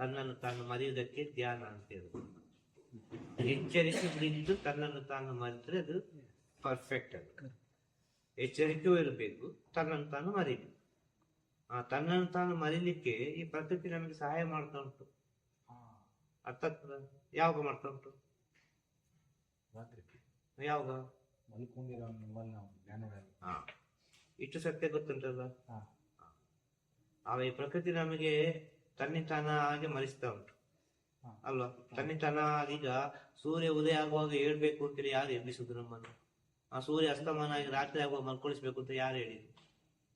ತನ್ನನ್ನು ತಾನು ಮರೆಯುವುದಕ್ಕೆ ಧ್ಯಾನ ಅಂತ ಹೇಳುದು. ಎಚ್ಚರಿಕೆ ಬಿದ್ದು ತನ್ನನ್ನು ತಾನು ಮರೆತರೆ ಅದು ಪರ್ಫೆಕ್ಟ್ ಅದು. ಎಚ್ಚರಿಕೆಯೂ ಇರಬೇಕು ತನ್ನನ್ನು ತಾನು ಮರೀಲಿ ಆ ತನ್ನನ್ನು ತಾನು ಮರೀಲಿಕ್ಕೆ ಈ ಪ್ರಕೃತಿ ನಮಗೆ ಸಹಾಯ ಮಾಡ್ತಾ ಉಂಟು. ಅರ್ಥ ಯಾವಾಗ ಮಾಡ್ತಾ ಉಂಟು? ಯಾವಾಗ? ಹಾ. ಇಷ್ಟು ಸತ್ಯ ಗೊತ್ತುಂಟಲ್ಲ ಅವ ಈ ಪ್ರಕೃತಿ ನಮಗೆ ತನ್ನಿತಾನಾಗೆ ಮರಿಸ್ತಾ ಉಂಟು. ಅಲ್ವಾ? ತನ್ನಿತಾನ ಈಗ ಸೂರ್ಯ ಉದಯ ಆಗುವಾಗ ಹೇಳ್ಬೇಕು ಅಂತೇಳಿ ಯಾರು ಎಬ್ಬಿಸುದು ನಮ್ಮನ್ನು? ಆ ಸೂರ್ಯ ಅಸ್ತಮಾನ ಆಗಿ ರಾತ್ರಿ ಆಗುವಾಗ ಮಲ್ಕೊಳಿಸ್ಬೇಕು ಅಂತ ಯಾರು ಹೇಳಿದ್ರು?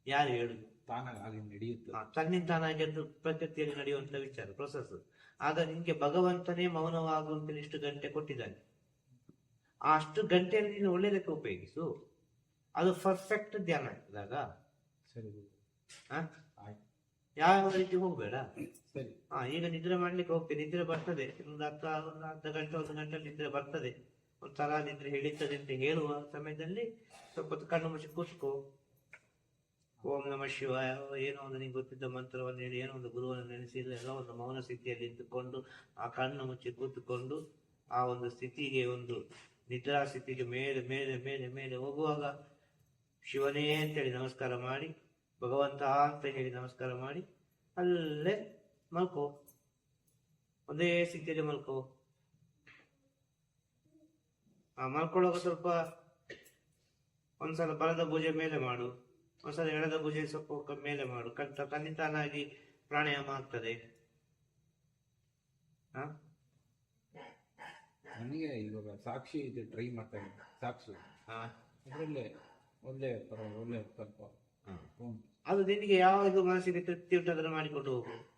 ಯಾರು ಹೇಳುದು? ತಾನಾಗಿ ನಡೆಯುತ್ತೆ. ತನ್ನಿಂತಾನಾಗಿ ಅದು ಪ್ರಕೃತಿಯಲ್ಲಿ ನಡೆಯುವಂತ ವಿಚಾರ ಪ್ರೊಸೆಸ್ ಆಗ ನಿಮ್ಗೆ ಭಗವಂತನೇ ಮೌನವಾಗುವಂತ ಇಷ್ಟು ಗಂಟೆ ಕೊಟ್ಟಿದ್ದಾನೆ. ಆ ಅಷ್ಟು ಗಂಟೆಯಲ್ಲಿ ನೀನು ಒಳ್ಳೆಯದಕ್ಕೆ ಉಪಯೋಗಿಸು. ಅದು ಪರ್ಫೆಕ್ಟ್ ಧ್ಯಾನ ಇದ್ದಾಗ. ಸರಿ ಯಾವ ರೀತಿ ಹೋಗ್ಬೇಡ? ಸರಿ. ಹಾ ಈಗ ನಿದ್ರೆ ಮಾಡ್ಲಿಕ್ಕೆ ಹೋಗ್ತೇನೆ. ನಿದ್ರೆ ಬರ್ತದೆ. ಒಂದು ಅರ್ಧ ಒಂದು ಅರ್ಧ ಗಂಟೆ ಒಂದು ಗಂಟೆ ನಿದ್ರೆ ಬರ್ತದೆ. ಒಂಥರ ನಿದ್ರೆ ಹಿಡಿತದೆ ಅಂತ ಹೇಳುವ ಸಮಯದಲ್ಲಿ ಸ್ವಲ್ಪ ಹೊತ್ತು ಕಣ್ಣು ಮುಚ್ಚಿ ಕೂತ್ಕೋ. ಓಂ ನಮ ಶಿವ ಏನೋ ಒಂದು ನಿಂಗೆ ಗೊತ್ತಿದ್ದ ಮಂತ್ರವನ್ನು ಹೇಳಿ ಏನೋ ಒಂದು ಗುರುವನ್ನು ನೆನೆಸಿ ಎಲ್ಲ ಒಂದು ಮೌನ ಸ್ಥಿತಿಯಲ್ಲಿ ಇದ್ದುಕೊಂಡು ಆ ಕಣ್ಣು ಮುಚ್ಚಿ ಕೂತುಕೊಂಡು ಆ ಒಂದು ಸ್ಥಿತಿಗೆ ಒಂದು ನಿದ್ರಾ ಸ್ಥಿತಿಗೆ ಮೇಲೆ ಮೇಲೆ ಮೇಲೆ ಮೇಲೆ ಹೋಗುವಾಗ ಶಿವನೇ ಅಂತೇಳಿ ನಮಸ್ಕಾರ ಮಾಡಿ ಭಗವಂತ ಅಂತ ಹೇಳಿ ನಮಸ್ಕಾರ ಮಾಡಿ ಅಲ್ಲೇ ಮಲ್ಕೋ. ಒಂದೇ ಸ್ಥಿತಿಯಲ್ಲಿ ಮಲ್ಕೋ. ಆ ಮಲ್ಕೊಳ್ಳೋಕೆ ಸ್ವಲ್ಪ ಒಂದ್ಸಲ ಬಲದ ಭುಜ ಮೇಲೆ ಮಾಡು. ಒಂದ್ಸಲ ಎಡದ ಭುಜ ಸ್ವಲ್ಪ ಮೇಲೆ ಮಾಡು. ಕಂತ ತನ್ನಿತಾನಾಗಿ ಪ್ರಾಣಾಯಾಮ ಆಗ್ತದೆ? ನನಗೆ ಇವಾಗ ಸಾಕ್ಷಿ ಇದೆ ಟ್ರೈ ಮಾಡ್ತಾ ಇದ್ದೀನಿ. ಸಾಕ್ಷಿ. ಅದರಲ್ಲೇ ಒಳ್ಳೆ ಪರ ಒಳ್ಳೆ ಸ್ವಲ್ಪ. ಅದು ನಿನಗೆ ಯಾವಾಗ ಮನಸ್ಸಿಗೆ ತೃಪ್ತಿ ಉಂಟು ಅದನ್ನು ಮಾಡಿಕೊಂಡು ಹೋಗು.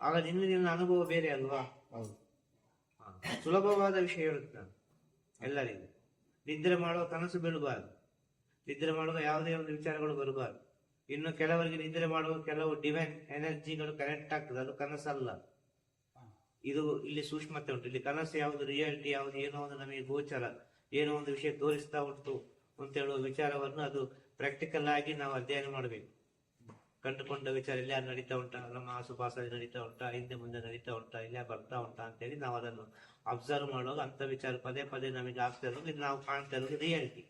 ಆಗ ನಿನ್ನ ನಿನ್ನ ಅನುಭವ ಬೇರೆ ಅಲ್ವಾ. ಸುಲಭವಾದ ವಿಷಯ ಹೇಳುತ್ತೆ ನಾನು ಎಲ್ಲರಿಗೂ. ನಿದ್ರೆ ಮಾಡುವ ಕನಸು ಬೀಳಬಾರದು. ನಿದ್ರೆ ಮಾಡುವ ಯಾವುದೇ ಒಂದು ವಿಚಾರಗಳು ಬರಬಾರದು. ಇನ್ನು ಕೆಲವರಿಗೆ ನಿದ್ರೆ ಮಾಡುವ ಕೆಲವು ಡಿವೈನ್ ಎನರ್ಜಿಗಳು ಕನೆಕ್ಟ್ ಆಗ್ತದೆ. ಅದು ಕನಸಲ್ಲ. ಇದು ಇಲ್ಲಿ ಸೂಕ್ಷ್ಮತೆ ಉಂಟು. ಇಲ್ಲಿ ಕನಸು ಯಾವುದು ರಿಯಾಲಿಟಿ ಯಾವುದು ಏನೋ ಒಂದು ನಮಗೆ ಗೋಚರ ಏನೋ ಒಂದು ವಿಷಯ ತೋರಿಸ್ತಾ ಉಂಟು ಅಂತ ಹೇಳುವ ವಿಚಾರವನ್ನು ಅದು ಪ್ರಾಕ್ಟಿಕಲ್ ಆಗಿ ನಾವು ಅಧ್ಯಯನ ಮಾಡಬೇಕು. ಕಂಡುಕೊಂಡ ವಿಚಾರ ಇಲ್ಲ ನಡೀತಾ ಉಂಟಾ ನಮ್ಮ ಆಸುಪಾಸಲ್ಲಿ ನಡೀತಾ ಉಂಟಾ ಹಿಂದೆ ಮುಂದೆ ನಡೀತಾ ಉಂಟಾ ಇಲ್ಲ ಬರ್ತಾ ಉಂಟಾ ಅಂತೇಳಿ ನಾವು ಅದನ್ನು ಅಬ್ಸರ್ವ್ ಮಾಡುವಾಗ ಅಂತ ವಿಚಾರ ಪದೇ ಪದೇ ನಮಗೆ ಆಗ್ತಾ ಇರೋದು ಇದು ನಾವು ಕಾಣ್ತಾ ಇರೋದು ರಿಯಾಲಿಟಿ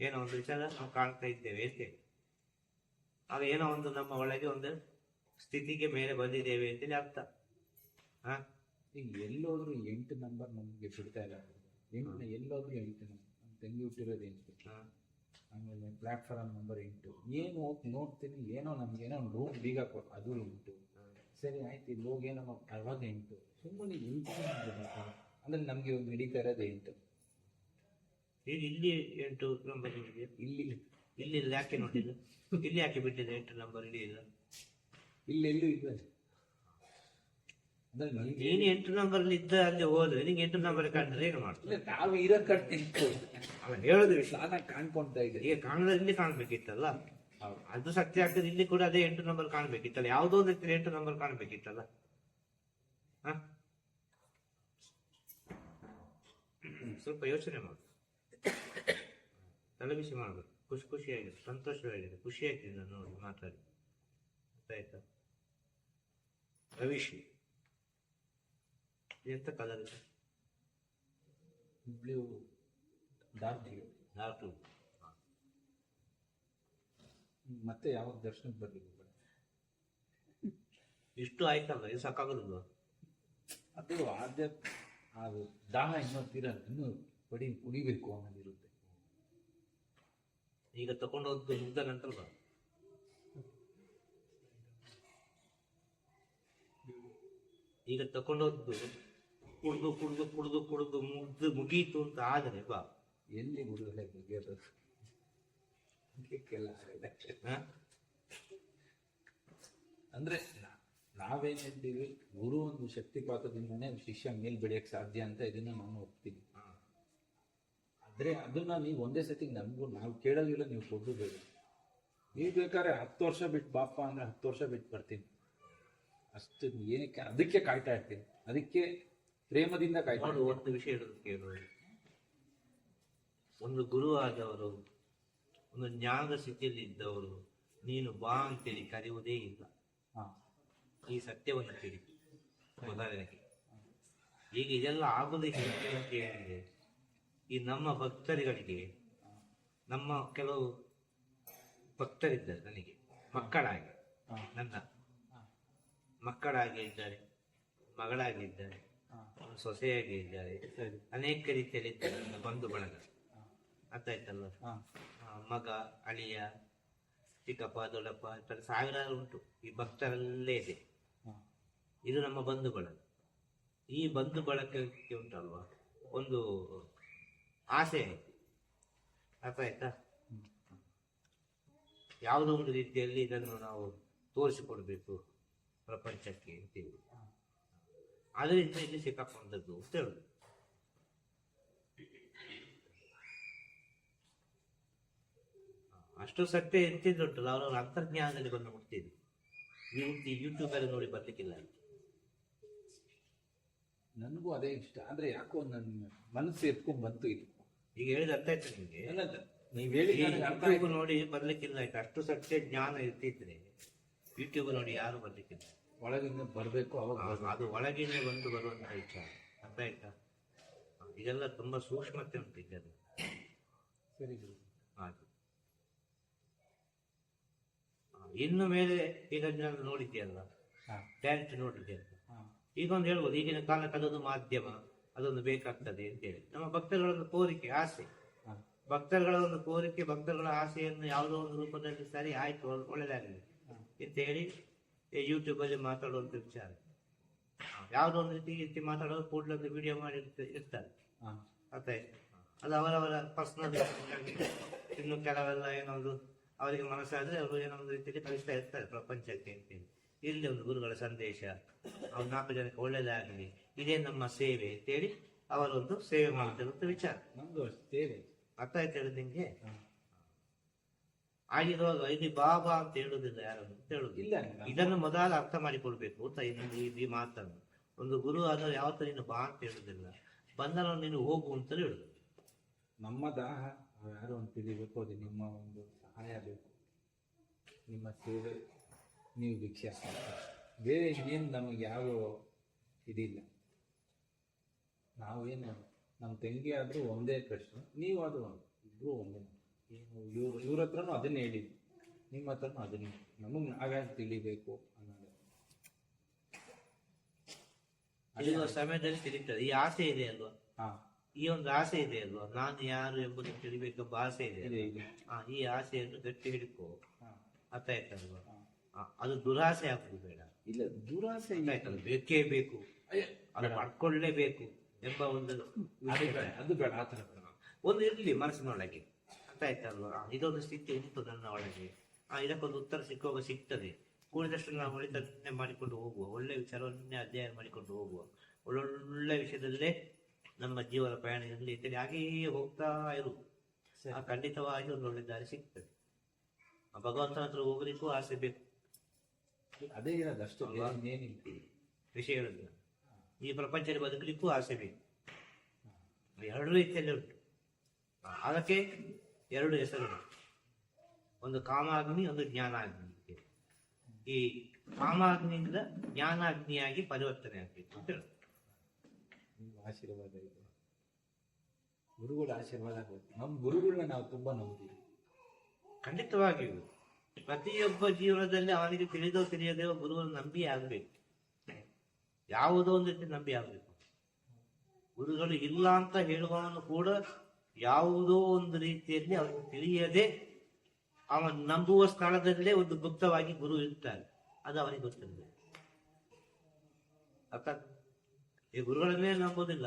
ಏನೋ ಒಂದು ವಿಚಾರ ನಾವು ಕಾಣ್ತಾ ಇದ್ದೇವೆ ಅಂತೇಳಿ ಆಗ ಏನೋ ಒಂದು ನಮ್ಮ ಒಳಗೆ ಒಂದು ಸ್ಥಿತಿಗೆ ಮೇಲೆ ಬಂದಿದ್ದೇವೆ ಅಂತೇಳಿ ಅರ್ಥ. ಹಾ ಎಲ್ಲೋದ್ರು ಎಂಟು ನಂಬರ್ ನಮಗೆ ಬಿಡ್ತಾ ಇಲ್ಲ ಎಂಟು ಎಲ್ಲೋದ್ರು ಎಂಟು ನಂಬರ್ ತಂಗಿ ಹುಟ್ಟಿರೋದು ಎಂಟು. ಆಮೇಲೆ ಪ್ಲಾಟ್ಫಾರ್ಮ್ ನಂಬರ್ ಎಂಟು. ಏನು ಹೋಗಿ ನೋಡ್ತೀನಿ ಏನೋ ನಮ್ಗೆ ಏನೋ ಒಂದು ರೂಮ್ ಬೀಗ ಕೊಟ್ಟು ಅದು ಉಂಟು. ಸರಿ ಆಯ್ತು ಇಲ್ಲಿ ಹೋಗಿ ಏನೋ ಅವಾಗ ಎಂಟು. ಸುಮ್ಮನೆ ಎಂಟು ಅಂದ್ರೆ ನಮಗೆ ಒಂದು ಹಿಡಿತಾ ಇರೋದು ಎಂಟು. ಇಲ್ಲಿ ಎಂಟು ನಂಬರ್ ಇದೆಯಾ ಇಲ್ಲಿ. ಇಲ್ಲಿ ಇಲ್ಲ, ಯಾಕೆ ನೋಡಿಲ್ಲ ಇಲ್ಲಿ ಯಾಕೆ ಬಿಟ್ಟಿದೆ ಎಂಟು ನಂಬರ್ ಹಿಡಿಯಿಲ್ಲ ಇಲ್ಲೆಲ್ಲೂ ಇಲ್ಲ ನೀನು ಎಂಟು ನಂಬರ್ ಇದ್ದ ಅಲ್ಲಿ ಹೋದ್ರೆ ನಿಂಗೆ ಎಂಟು ನಂಬರ್ ಕಾಣಿದ್ರೆ ಏನು ಮಾಡ್ತಾರೆ ನಾವು ಇರೋ ಕಡೆ ಅವನು ಹೇಳೋದು ನಾನು ಕಾಣ್ಕೊಂತ ಇದ್ದೆ. ಈಗ ಕಾಣದಲ್ಲಿ ಕಾಣ್ಬೇಕಿತ್ತಲ್ಲ. ಅದು ಸತ್ಯ ಆಗ್ತದೆ ಇಲ್ಲಿ ಕೂಡ ಅದೇ ಎಂಟು ನಂಬರ್ ಕಾಣ್ಬೇಕಿತ್ತಲ್ಲ. ಯಾವುದೋ ಒಂದು ಎಂಟು ನಂಬರ್ ಕಾಣ್ಬೇಕಿತ್ತಲ್ಲ? ಸ್ವಲ್ಪ ಯೋಚನೆ ಮಾಡು. ತಲೆಬಿಸಿ ಮಾಡುದು ಖುಷಿ ಖುಷಿಯಾಗಿದೆ ಸಂತೋಷವಾಗಿದೆ. ಖುಷಿ ಆಗ್ತಿದೆ ನೋಡಿ ಮಾತಾಡಿ. ಗೊತ್ತಾಯ್ತಾ? ರವಿಶಿ ಎಂತ ಕಲರ್ ಇದೆ? ಬ್ಲೂ ಡಾರ್ಕ್ ಬ್ಲೂ ಡಾರ್ಕ್ ಮತ್ತೆ ಯಾವಾಗ ದರ್ಶನಕ್ಕೆ ಬರ್ಲಿಕ್ಕೆ ಹೋಗ್ಬೇಡ. ಇಷ್ಟು ಆಯ್ತಲ್ಲ ಇದು ಸಾಕಾಗಲ್ಲ ಅದು ಆದ್ಯ ಅದು ದಾಹ ಇನ್ನೂ ತೀರ ಇನ್ನೂ ಪಡಿ ಕುಡಿಬೇಕು ಅನ್ನೋದಿರುತ್ತೆ ಈಗ ತಗೊಂಡೋದ್ದು ಮುಗ್ದ ನಂತರ ಬಾ ಈಗ ತಗೊಂಡೋದ್ದು ಕುಡ್ದು ಕುಡ್ದು ಕುಡ್ದು ಕುಡ್ದು ಮುಗ್ದು ಮುಗೀತು ಅಂತ ಆದರೆ ಬಾ. ಎಲ್ಲಿ ಮುಗಿದ್ರೆ ಮುಗಿಯೋದು? ಅಂದ್ರೆ ನಾವೇನಿದ್ದೀವಿ ನಾವೇನ್ ಹೇಳ್ತೀವಿ? ಗುರು ಒಂದು ಶಕ್ತಿಪಾತದಿಂದನೇ ಶಿಷ್ಯ ಮೇಲ್ ಬೆಳೆಯಕ್ ಸಾಧ್ಯ ಅಂತ ಇದನ್ನ ನಾನು ಒಪ್ತೀನಿ. ಆದ್ರೆ ಅದನ್ನ ನೀವು ಒಂದೇ ಸತಿ ನಮಗೂ ನಾವು ಕೇಳೋದಿಲ್ಲ ನೀವು ಬೇಡ. ನೀವು ಬೇಕಾದ್ರೆ ಹತ್ತು ವರ್ಷ ಬಿಟ್ಟು ಬಾಪ ಅಂದ್ರೆ ಹತ್ತು ವರ್ಷ ಬಿಟ್ಟು ಬರ್ತೀನಿ. ಅಷ್ಟು ಏನಕ್ಕೆ ಅದಕ್ಕೆ ಕಾಯ್ತಾ ಇರ್ತೀನಿ. ಅದಕ್ಕೆ ಪ್ರೇಮದಿಂದ ಕಾಯ್ತಾರೆ ಒಂದು ವಿಷಯ ಹೇಳೋದು ಕೇಳು ಒಂದು ಗುರು ಆದವರು ಒಂದು ಜ್ಞಾನದ ಸ್ಥಿತಿಯಲ್ಲಿ ಇದ್ದವರು ನೀನು ಬಾ ಅಂತೇಳಿ ಕರೆಯುವುದೇ ಇಲ್ಲ. ಈ ಸತ್ಯವನ್ನು ತಿಳಿ ಉದಾಹರಣೆಗೆ. ಈಗ ಇದೆಲ್ಲ ಆಗುವುದಕ್ಕೆ ಅಂತ ಹೇಳಿದ್ರೆ ಈ ನಮ್ಮ ಭಕ್ತರುಗಳಿಗೆ ನಮ್ಮ ಕೆಲವು ಭಕ್ತರಿದ್ದಾರೆ ನನಗೆ ಮಕ್ಕಳಾಗಿ ನನ್ನ. ಮಕ್ಕಳಾಗಿ ಇದ್ದಾರೆ ಮಗಳಾಗಿ ಇದ್ದಾರೆ. ಹಾ. ಸೊಸೆಯಾಗಿ ಇದ್ದಾರೆ ಅನೇಕ ರೀತಿಯಲ್ಲಿ ಇದ್ದಾರೆ ನನ್ನ ಬಂಧು ಬಳಗ. ಅರ್ಥ ಆಯ್ತಲ್ಲ ಮಗ ಅಳಿಯ ಚಿಕ್ಕಪ್ಪ ದೊಡ್ಡಪ್ಪ ಈ ಥರ ಸಾವಿರಾರು ಉಂಟು. ಈ ಭಕ್ತರಲ್ಲೇ ಇದೆ. ಇದು ನಮ್ಮ ಬಂಧು ಬಳಗ ಈ ಬಂಧು ಬಳಕೆ ಉಂಟಲ್ವ? ಒಂದು ಆಸೆ ಆಯ್ತು. ಅರ್ಥ ಆಯ್ತಾ ಯಾವುದೋ ಒಂದು ರೀತಿಯಲ್ಲಿ ಇದನ್ನು ನಾವು ತೋರಿಸಿಕೊಡ್ಬೇಕು ಪ್ರಪಂಚಕ್ಕೆ ಅಂತೇಳಿ. ಅದರಿಂದ ಇಲ್ಲಿ ಸಿಕ್ಕಾಕೊಂಡದ್ದು ಅಂತ ಹೇಳುದು ಅಷ್ಟು ಸತ್ಯ ಎಂತಿದ್ದುಂಟಲ್ಲ ಅವರವರ ಅಂತರ್ಜ್ಞಾನದಲ್ಲಿ ಬಂದು ಮುಟ್ತಿದ್ರು ನೀವು ಯೂಟ್ಯೂಬ್ ಅಲ್ಲಿ ನೋಡಿ ಬರ್ಲಿಕ್ಕಿಲ್ಲ ನನಗೂ ಅದೇ ಇಷ್ಟ. ಅಂದ್ರೆ ಯಾಕೋ ನನ್ನ ಮನಸ್ಸು ಎತ್ಕೊಂಡ್ ಬಂತು ಇದು. ಈಗ ಹೇಳಿದ ಅರ್ಥ ಆಯ್ತು ನಿಮ್ಗೆ? ನೀವ್ ಹೇಳಿ ನೋಡಿ ಬರ್ಲಿಕ್ಕಿಲ್ಲ ಆಯ್ತು ಅಷ್ಟು ಸತ್ಯ ಜ್ಞಾನ ಇರ್ತಿದ್ರೆ ಯೂಟ್ಯೂಬ್ ನೋಡಿ ಯಾರು ಬರ್ಲಿಕ್ಕಿಲ್ಲ? ಒಳಗಿಂದ ಬರಬೇಕು ಅವಾಗ ಅದು ಒಳಗಿಂದ ಬಂದು ಬರುವಂತಹ ವಿಚಾರ. ಅರ್ಥ ಆಯ್ತಾ? ಇದೆಲ್ಲ ತುಂಬಾ ಸೂಕ್ಷ್ಮತೆ ಉಂಟು ಇದೆಲ್ಲ. ಸರಿ. ಹಾಗೆ. ಇನ್ನು ಮೇಲೆ ಈಗ ನಾನು ನೋಡಿದ್ಯಲ್ಲ. ಡೈರೆಕ್ಟ್ ನೋಡಿದ್ಯಲ್ಲ. ಈಗ ಒಂದು ಹೇಳ್ಬೋದು ಈಗಿನ ಕಾಲಕ್ಕೆ ಅದೊಂದು ಮಾಧ್ಯಮ ಅದೊಂದು ಬೇಕಾಗ್ತದೆ ಅಂತೇಳಿ ನಮ್ಮ ಭಕ್ತರುಗಳ ಒಂದು ಕೋರಿಕೆ ಆಸೆ. ಭಕ್ತರುಗಳ ಒಂದು ಕೋರಿಕೆ ಭಕ್ತರುಗಳ ಆಸೆಯನ್ನು ಯಾವುದೋ ಒಂದು ರೂಪದಲ್ಲಿ ಸರಿ ಆಯ್ತು ಒಳ್ಳೆ- ಒಳ್ಳೆದಾಗಲಿ ಅಂತ ಹೇಳಿ ಯೂಟ್ಯೂಬ್ ಅಲ್ಲಿ ಮಾತಾಡುವಂತ ವಿಚಾರ. ಯಾವುದೋ ಒಂದು ರೀತಿ ರೀತಿ ಮಾತಾಡೋದು ಕೂಡಲೇ ಒಂದು ವಿಡಿಯೋ ಮಾಡಿ ಇರ್ತಾರೆ. ಅರ್ಥ ಅದು ಅವರವರ ಪರ್ಸನಲ್ ಇನ್ನು ಕೆಲವೆಲ್ಲ ಏನೊಂದು ಅವರಿಗೆ ಮನಸ್ಸಾದ್ರೆ ಅವರು ಏನೋ ಒಂದು ರೀತಿಯಲ್ಲಿ ಕಲಿಸ್ತಾ ಇರ್ತಾರೆ ಪ್ರಪಂಚಕ್ಕೆ ಅಂತೇಳಿ ಇಲ್ಲಿ ಒಂದು ಗುರುಗಳ ಸಂದೇಶ ಅವ್ರು ನಾಲ್ಕು ಜನಕ್ಕೆ ಒಳ್ಳೇದಾಗಲಿ ಇದೇ ನಮ್ಮ ಸೇವೆ ಅಂತೇಳಿ ಅವರೊಂದು ಸೇವೆ ಮಾಡ್ತಿರುವಂತ ವಿಚಾರ. ನಮ್ದು ಸೇವೆ. ಅರ್ಥ ಆಯ್ತು ಹೇಳಿ ಹಾ. ಆಗಿರುವಾಗ ಇಲ್ಲಿ ಬಾಬಾ ಅಂತ ಹೇಳುದಿಲ್ಲ ಯಾರನ್ನು? ಅಂತ ಹೇಳುದಿಲ್ಲ ಇದನ್ನು ಮೊದಲು ಅರ್ಥ ಮಾಡಿಕೊಳ್ಬೇಕು. ಅಂತ ಈ- ಮಾತನ್ನು. ಒಂದು ಗುರು ಆದ್ರೆ ಯಾವತ್ತೂ ನೀನು ಬಾ ಅಂತ ಹೇಳುದಿಲ್ಲ ಬಂದನ ನೀನು ಹೋಗು ಅಂತ ಹೇಳುದು ನಮ್ಮ ದಾಹ ಯಾರು ಅಂತ ತಿಳಿಬೇಕು? ಅದು ನಿಮ್ಮ ಒಂದು ಸಹಾಯ ಬೇಕು. ನಿಮ್ಮ ಸೇವೆ ನೀವು ಭಿಕ್ಷೆ ಬೇರೆ ಇನ್ನೇನು ನಮಗೆ ಯಾವ ಇದಿಲ್ಲ. ನಾವೇನು ನಮ್ಮ ತಂಗಿ ಆದರೂ ಒಂದೇ ಪ್ರಶ್ನೆ. ನೀವು ಅದು ಇಬ್ಬರು ಒಂದೇ. ಇವ್ರ ಇವ್ರ ಹತ್ರನೂ ಅದನ್ನೇ ಹೇಳಿದ್ವಿ ನಿಮ್ಮ ಹತ್ರನೂ ಅದನ್ನೇ. ನಮಗೆ ನಾವೇ ತಿಳಿಬೇಕು ಅನ್ನೋದು. ಸಮಯದಲ್ಲಿ ತಿಳಿತದೆ. ಈ ಆಸೆ ಇದೆ ಅಲ್ವಾ? ಹಾಂ. ಈ ಒಂದು ಆಸೆ ಇದೆ ಅಲ್ವಾ? ನಾನು ಯಾರು ಎಂಬುದನ್ನು ತಿಳಿಬೇಕೆಂಬ ಆಸೆ ಇದೆ ಇದೆ ಇದೆ. ಆ, ಈ ಆಸೆಯನ್ನು ಗಟ್ಟಿ ಹಿಡ್ಕೋ. ಹಾಂ. ಅರ್ಥ ಆಯ್ತಲ್ವಾ ಆ, ಅದು ದುರಾಸೆ ಆಗುದು ಬೇಡ. ಇಲ್ಲ ದುರಾಸೆ ಅರ್ಥ ಇಲ್ಲ. ಆಯ್ತಲ್ಲ ಬೇಕೇ ಬೇಕು. ಅಯ್ಯ, ಅದು ಮಾಡ್ಕೊಳ್ಳೇಬೇಕು ಎಂಬ ಒಂದು ಅದು ಬೇಡ ಅದು ಬೇಡ ಆ ಥರ ಬೇಡ. ಒಂದು ಇರ್ಲಿ ಮನಸ್ಸಿನೊಳಗೆ. ಅರ್ಥ ಆಯ್ತಲ್ವಾ ಆ, ಇದೊಂದು ಸ್ಥಿತಿ ಉಂಟು ನನ್ನ ಒಳಗೆ. ಆ ಇದಕ್ಕೊಂದು ಉತ್ತರ ಸಿಕ್ಕುವಾಗ ಸಿಗ್ತದೆ. ಕೂಡಿದಷ್ಟು ನಾವು ಒಳಿತನ್ನೇ ಮಾಡಿಕೊಂಡು ಹೋಗುವ. ಒಳ್ಳೆ ವಿಚಾರವನ್ನೇ ಅಧ್ಯಯನ ಮಾಡಿಕೊಂಡು ಹೋಗುವ. ಒಳ್ಳೊಳ್ಳೆ ವಿಷಯದಲ್ಲೇ ನಮ್ಮ ಜೀವನ ಪ್ರಯಾಣದಲ್ಲಿ ಇರಲಿ ಅಂತೇಳಿ ಹಾಗೆಯೇ ಹೋಗ್ತಾ ಇರು. ಆ ಖಂಡಿತವಾಗಿ ಒಂದು ಒಳ್ಳೆ ದಾರಿ ಸಿಗ್ತದೆ. ಆ ಭಗವಂತನ ಹತ್ರ ಹೋಗ್ಲಿಕ್ಕೂ ಆಸೆ ಬೇಕು. ಅದೇ ಇರೋದು ಅಷ್ಟು ವಿಷಯಗಳಿಲ್ಲ ಈ ಪ್ರಪಂಚದಲ್ಲಿ ಬದುಕಲಿಕ್ಕೂ ಆಸೆ ಬೇಕು. ಎರಡು ರೀತಿಯಲ್ಲಿ ಉಂಟು. ಅದಕ್ಕೆ ಎರಡು ಹೆಸರುಗಳು ಒಂದು ಕಾಮಾಗ್ನಿ ಒಂದು ಜ್ಞಾನಾಗ್ನಿ. ಈ ಕಾಮಾಗ್ನಿಯಿಂದ ಜ್ಞಾನಾಗ್ನಿಯಾಗಿ ಪರಿವರ್ತನೆ ಆಗ್ಬೇಕು ಅಂತ ಹೇಳ್ತಾರೆ ನಿಮ್ಮ ಆಶೀರ್ವಾದ ಇದೆ. ಗುರುಗಳ ಆಶೀರ್ವಾದ ನಮ್ಮ ಗುರುಗಳನ್ನ ನಾವು ತುಂಬಾ ನಂಬ್ತೀವಿ ಖಂಡಿತವಾಗಿಯೂ. ಪ್ರತಿಯೊಬ್ಬ ಜೀವನದಲ್ಲಿ ಅವನಿಗೆ ತಿಳಿದೋ ತಿಳಿಯದೋ ಗುರುವನ್ನು ನಂಬಿ ಆಗಬೇಕು. ಯಾವುದೋ ಒಂದು ರೀತಿ ನಂಬಿ ಆಗಬೇಕು. ಗುರುಗಳು ಇಲ್ಲ ಅಂತ ಹೇಳುವವನು ಕೂಡ ಯಾವುದೋ ಒಂದು ರೀತಿಯಲ್ಲಿ ಅವನಿಗೆ ತಿಳಿಯದೆ ಅವನ ನಂಬುವ ಸ್ಥಳದಲ್ಲೇ ಒಂದು ಗುಪ್ತವಾಗಿ ಗುರು ಇರ್ತಾರೆ ಅದು ಅವನಿಗೆ ಗೊತ್ತಿಲ್ಲ. ಅರ್ಥ ಈ ಗುರುಗಳನ್ನೇ ನಂಬೋದಿಲ್ಲ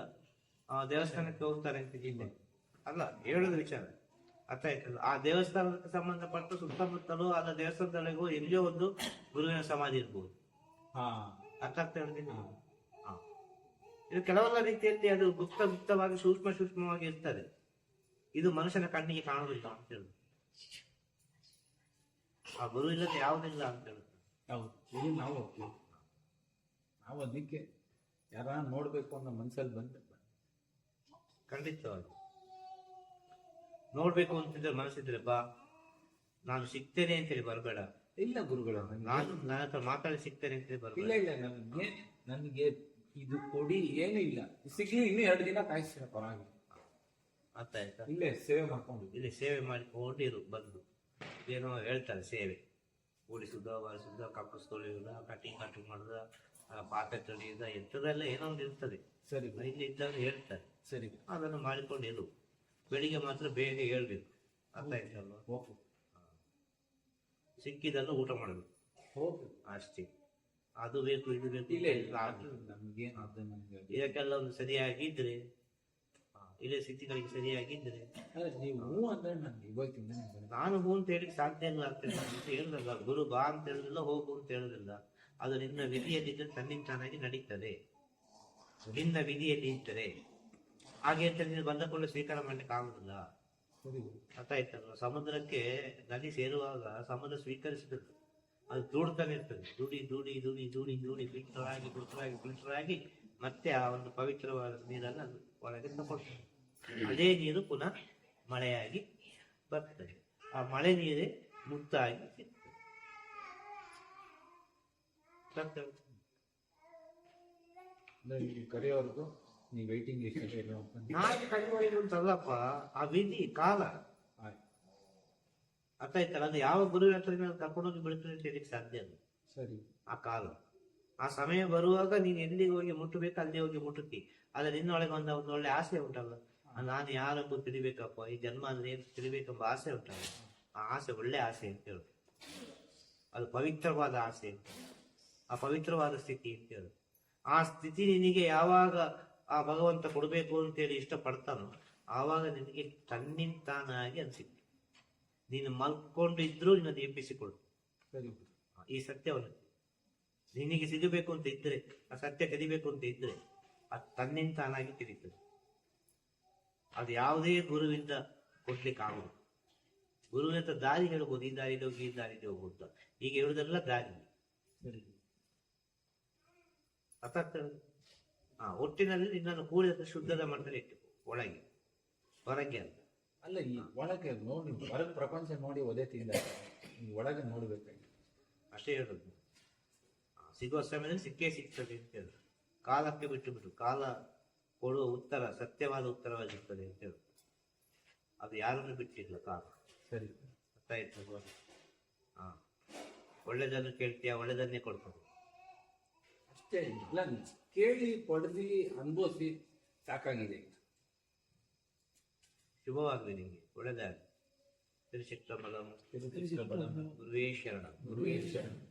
ಆ ದೇವಸ್ಥಾನಕ್ಕೆ ಹೋಗ್ತಾರೆ ಅಂತ ಜಿಲ್ಲೆ ಅಲ್ಲ ಹೇಳುದು ವಿಚಾರ. ಅರ್ಥ ಆಯ್ತಲ್ಲ? ಆ ದೇವಸ್ಥಾನಕ್ಕೆ ಸಂಬಂಧಪಟ್ಟ ಸುತ್ತಮುತ್ತಲೂ ಆದ ದೇವಸ್ಥಾನದೊಳಗೂ ಎಲ್ಲಿಯೋ ಒಂದು ಗುರುವಿನ ಸಮಾಧಿ ಇರ್ಬೋದು. ಹಾ. ಅರ್ಥ ಆಗ್ತಾ ಇರೋದಿಲ್ಲ ಹಾ. ಇದು ಕೆಲವೆಲ್ಲ ರೀತಿಯಲ್ಲಿ ಅದು ಗುಪ್ತ ಗುಪ್ತವಾಗಿ ಸೂಕ್ಷ್ಮ ಸೂಕ್ಷ್ಮವಾಗಿ ಇರ್ತದೆ. ಇದು ಮನುಷ್ಯನ ಕಣ್ಣಿಗೆ ಕಾಣುವುದಿಲ್ಲ ಅಂತ ಹೇಳುದು. ಆ ಗುರು ಇಲ್ಲದೆ ಯಾವುದಿಲ್ಲ ಅಂತ ಹೇಳುದು. ಹೌದು. ನಾವು ಹೋಗ್ತೀವಿ ನಾವು ಅದಕ್ಕೆ ಯಾರ ನೋಡ್ಬೇಕು ಅನ್ನೋ ಮನ್ಸಲ್ಲಿ ಬಂದ ಖಂಡಿತವಾಗಿ. ನೋಡ್ಬೇಕು ಅಂತಿದ್ರೆ ಮನಸ್ಸಿದ್ರೆ ಬಾ. ನಾನು ಸಿಗ್ತೇನೆ ಅಂತೇಳಿ ಬರಬೇಡ. ಇಲ್ಲ ಗುರುಗಳ ನಾನು ನನ್ನ ಹತ್ರ ಮಾತಾಡಿ ಸಿಗ್ತೇನೆ ಅಂತೇಳಿ ಇಲ್ಲ ಬರಬೇಡ ಇಲ್ಲ ನನಗೆ ನನಗೆ ಇದು ಕೊಡಿ ಏನೂ ಇಲ್ಲ. ಸಿಗ್ಲಿ ಇನ್ನೂ ಎರಡು ದಿನ ಕಾಯಿಸ್ತೀರ ಪರವಾಗಿಲ್ಲ. ಅರ್ಥ ಆಯ್ತಾ? ಇಲ್ಲೇ ಸೇವೆ ಮಾಡ್ಕೊಂಡು. ಇಲ್ಲಿ ಸೇವೆ ಮಾಡಿಕೊಂಡಿರು ಬಂದು. ಏನೋ ಹೇಳ್ತಾರೆ ಸೇವೆ. ಓಡಿಸುದ ಬಳಸುದ ಕಕ್ಕಸ್ ತೊಳೆಯುವುದ ಕಟಿಂಗ್ ಕಟಿಂಗ್ ಮಾಡುದ ಪಾತ್ರೆ ತೊಳೆಯುದ ಎಂಥದೆಲ್ಲ ಏನೋ ಒಂದು ಇರ್ತದೆ. ಸರಿ. ಇಲ್ಲಿ ಇದ್ದವ್ರು ಹೇಳ್ತಾರೆ. ಸರಿ. ಅದನ್ನು ಮಾಡಿಕೊಂಡು ಇರು. ಬೆಳಿಗ್ಗೆ ಮಾತ್ರ ಬೇಗ ಹೇಳ್ಬೇಕು. ಅರ್ಥ ಆಯ್ತಲ್ವ? ಓಕೆ. ಸಿಕ್ಕಿದನ್ನು ಊಟ ಮಾಡಬೇಕು. ಓಕೆ. ಅಷ್ಟೇ. ಅದು ಬೇಕು ಇದು ಬೇಕು. ಇಲ್ಲ ಇಲ್ಲ. ಇದಕ್ಕೆಲ್ಲ ಒಂದು ಸರಿಯಾಗಿದ್ರೆ ಇಲ್ಲೇ ಸ್ಥಿತಿಗಳಿಗೆ ಸರಿಯಾಗಿದ್ರೆ ಅಲ್ಲ, ನೀವು ಅಂದ್ರೆ ನಾನು ಇವತ್ತಿಂದ ನಾನು ಹೂ ಅಂತ ಹೇಳಿಕ್ ಸಾಧ್ಯ ಇಲ್ಲ ಅಂತ ಹೇಳಿದ್ರಲ್ಲ ಗುರು ಬಾ ಅಂತ ಹೇಳುದಿಲ್ಲ ಹೋಗು ಅಂತ ಹೇಳುದಿಲ್ಲ. ಅದು ನಿನ್ನ ವಿಧಿಯಲ್ಲಿದ್ದರೆ ತನ್ನಿಂತಾನಾಗಿ ನಡೀತದೆ. ನಿನ್ನ ವಿಧಿಯಲ್ಲಿ ಇದ್ದರೆ. ಹಾಗೆ ಅಂತ ನೀನು ಬಂದ ಕೂಡಲೇ ಸ್ವೀಕಾರ ಮಾಡ್ಲಿಕ್ಕೆ ಆಗುದಿಲ್ಲ. ಸರಿ. ಅರ್ಥ ಆಯ್ತಲ್ವ ಸಮುದ್ರಕ್ಕೆ ನದಿ ಸೇರುವಾಗ ಸಮುದ್ರ ಸ್ವೀಕರಿಸಿದ್ರು ಅದು ದೂಡ್ತಾನೆ ಇರ್ತದೆ. ದುಡಿ ದುಡಿ ದುಡಿ ದುಡಿ ದುಡಿ ಫಿಲ್ಟರ್ ಆಗಿ ಫಿಲ್ಟರ್ ಆಗಿ ಫಿಲ್ಟರ್ ಆಗಿ ಮತ್ತೆ ಆ ಒಂದು ಪವಿತ್ರವಾದ ನೀರನ್ನು ಅದು ಒಳಗೆ ತಗೊಳ್ತದೆ ಅದೇ ನೀರು ಪುನಃ ಮಳೆಯಾಗಿ ಬರ್ತದೆ. ಆ ಮಳೆ ನೀರೇ ಮುತ್ತಾಗಿ ಸಿಗ್ತದೆ. ಅಂದ್ರೆ ನೀವು ವೈಟಿಂಗ್ ಕಡಿಮೆ ಅಂತಲ್ಲಪ್ಪ ಆ ವಿಧಿ ಕಾಲ. ಅರ್ಥ ಆಯ್ತಲ್ಲ? ಅದು ಯಾವ ಗುರು ಹತ್ರ ನೀನು ಕರ್ಕೊಂಡೋಗಿ ಬಿಡ್ತದೆ ಅಂತ ಹೇಳಿಕ್ ಸಾಧ್ಯ ಸರಿ. ಆ ಕಾಲ. ಆ ಸಮಯ ಬರುವಾಗ ನೀನ್ ಎಲ್ಲಿಗೆ ಹೋಗಿ ಮುಟ್ಟಬೇಕು ಅಲ್ಲಿ ಹೋಗಿ ಮುಟ್ಟುತ್ತಿ. ಆದ್ರೆ ನಿನ್ನೊಳಗೆ ಒಂದು ಒಂದು ಒಳ್ಳೆ ಆಸೆ ಉಂಟಲ್ಲ ನಾನು ಯಾರೆಂಬ ತಿಳಿಬೇಕಪ್ಪ? ಈ ಜನ್ಮ ಅಂದ್ರೆ ಏನು ತಿಳಿಬೇಕೆಂಬ ಆಸೆ ಉಂಟಲ್ಲ ಆ ಆಸೆ ಒಳ್ಳೆ ಆಸೆ ಅಂತ ಹೇಳು. ಅದು ಪವಿತ್ರವಾದ ಆಸೆ ಆ ಪವಿತ್ರವಾದ ಸ್ಥಿತಿ ಅಂತ ಹೇಳು. ಆ ಸ್ಥಿತಿ ನಿನಗೆ ಯಾವಾಗ ಆ ಭಗವಂತ ಕೊಡಬೇಕು ಅಂತೇಳಿ ಇಷ್ಟಪಡ್ತಾನೋ ಆವಾಗ ನಿನಗೆ ತನ್ನಿಂತಾನಾಗಿ ಅನ್ಸಿತ್ತು. ನೀನು ಮಲ್ಕೊಂಡು ಇದ್ರೂ ನಿನ್ನದು ಎಬ್ಬಿಸಿಕೊಡು ಈ ಸತ್ಯವನ್ನು. ನಿನಗೆ ಸಿಗಬೇಕು ಅಂತ ಇದ್ರೆ ಆ ಸತ್ಯ ಕಲಿಬೇಕು ಅಂತ ಇದ್ರೆ ಅದು ತನ್ನಿಂದ ತಾನಾಗಿ ತಿಳಿತದೆ. ಅದು ಯಾವುದೇ ಗುರುವಿಂದ ಕೊಡ್ಲಿಕ್ಕೆ ಆಗುದು ಗುರುವಿನ ಹತ್ರ ದಾರಿ ಹೇಳ್ಬೋದು ಈ ದಾರಿಲಿ ಹೋಗಿ ಈ ದಾರಿಲಿ ಹೋಗ್ಬೋದು ಈಗ ಹೇಳುದೆಲ್ಲ ದಾರಿ. ಅರ್ಥ ಹಾ ಒಟ್ಟಿನಲ್ಲಿ ನಿನ್ನನ್ನು ಕೂಡಿದ ಶುದ್ಧದ ಮಟ್ಟದಲ್ಲಿ ಇಟ್ಟು ಒಳಗೆ. ಹೊರಗೆ ಅಂತ. ಅಲ್ಲ ಈ ಒಳಗೆ ನೋಡಿ ಹೊರಗೆ ಪ್ರಪಂಚ ನೋಡಿ ಒದೇ ತಿಂದ ಒಳಗೆ ನೋಡ್ಬೇಕಾಗಿ ಅಷ್ಟೇ ಹೇಳುದು. ಸಿಗುವ ಸಮಯದಲ್ಲಿ ಸಿಕ್ಕೇ ಸಿಗ್ತದೆ ಅಂತ ಹೇಳಿದ್ರು ಕಾಲಕ್ಕೆ ಬಿಟ್ಟು ಬಿಟ್ಟು ಕಾಲ ಕೊಡುವ ಉತ್ತರ ಸತ್ಯವಾದ ಉತ್ತರವಾಗಿರ್ತದೆ ಅಂತ ಹೇಳಿದ್ರು ಅದು ಯಾರನ್ನು ಬಿಟ್ಟಿಲ್ಲ ಕಾಲ. ಸರಿ. ಗೊತ್ತಾಯ್ತು ಹಾ. ಒಳ್ಳೆದನ್ನು ಕೇಳ್ತೀಯ? ಒಳ್ಳೆದನ್ನೇ ಕೊಡ್ತದೆ. ಅಷ್ಟೇ ಇಲ್ಲ ಕೇಳಿ ಪಡೆದಿ ಅನುಭವಿಸಿ ಸಾಕಾಗಿದೆ. ಶುಭವಾಗಲಿ ನಿಮಗೆ. ಒಳ್ಳೆದಾಗಲಿ. ತಿರುಚಿಟ್ಟಂಬಲಂ. ಗುರುವೇ ಶರಣ. ಗುರುವೇ ಶರಣ.